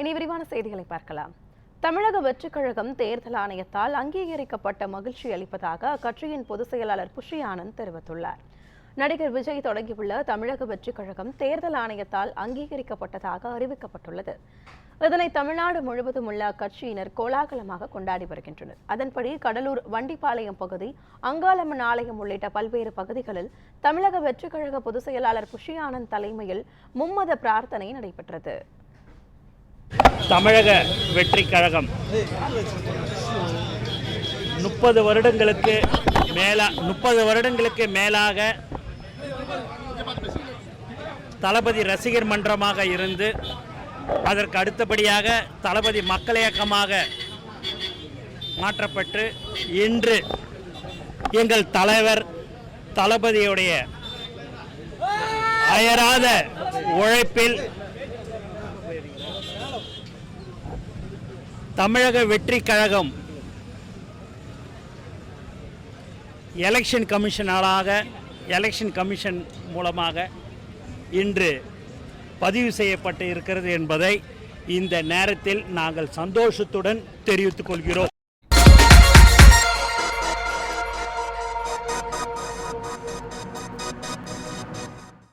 இனி விரிவான செய்திகளை பார்க்கலாம். தமிழக வெற்றிக் கழகம் தேர்தல் ஆணையத்தால் அங்கீகரிக்கப்பட்ட மகிழ்ச்சி அளிப்பதாக அக்கட்சியின் பொதுச் செயலாளர் புஷி ஆனந்த் தெரிவித்துள்ளார். நடிகர் விஜய் தொடங்கியுள்ள தமிழக வெற்றிக் கழகம் தேர்தல் ஆணையத்தால் அங்கீகரிக்கப்பட்டதாக அறிவிக்கப்பட்டுள்ளது. இதனை தமிழ்நாடு முழுவதும் உள்ள அக்கட்சியினர் கோலாகலமாக கொண்டாடி வருகின்றனர். அதன்படி கடலூர் வண்டிப்பாளையம் பகுதி அங்காளம்மன் ஆலயம் உள்ளிட்ட பல்வேறு பகுதிகளில் தமிழக வெற்றிக் கழக பொதுச் செயலாளர் புஷி ஆனந்த் தலைமையில் மும்மத பிரார்த்தனை நடைபெற்றது. தமிழக வெற்றி கழகம் முப்பது வருடங்களுக்கு மேலா முப்பது வருடங்களுக்கு மேலாக தளபதி ரசிகர் மன்றமாக இருந்து அதற்கு அடுத்தபடியாக தளபதி மக்கள் இயக்கமாக மாற்றப்பட்டு இன்று எங்கள் தலைவர் தளபதியுடைய அயராத உழைப்பில் தமிழக வெற்றி கழகம் எலெக்ஷன் கமிஷனராக எலெக்ஷன் கமிஷன் மூலமாக இன்று பதிவு செய்யப்பட்டு இருக்கிறது என்பதை இந்த நேரத்தில் நாங்கள் சந்தோஷத்துடன் தெரிவித்துக் கொள்கிறோம்.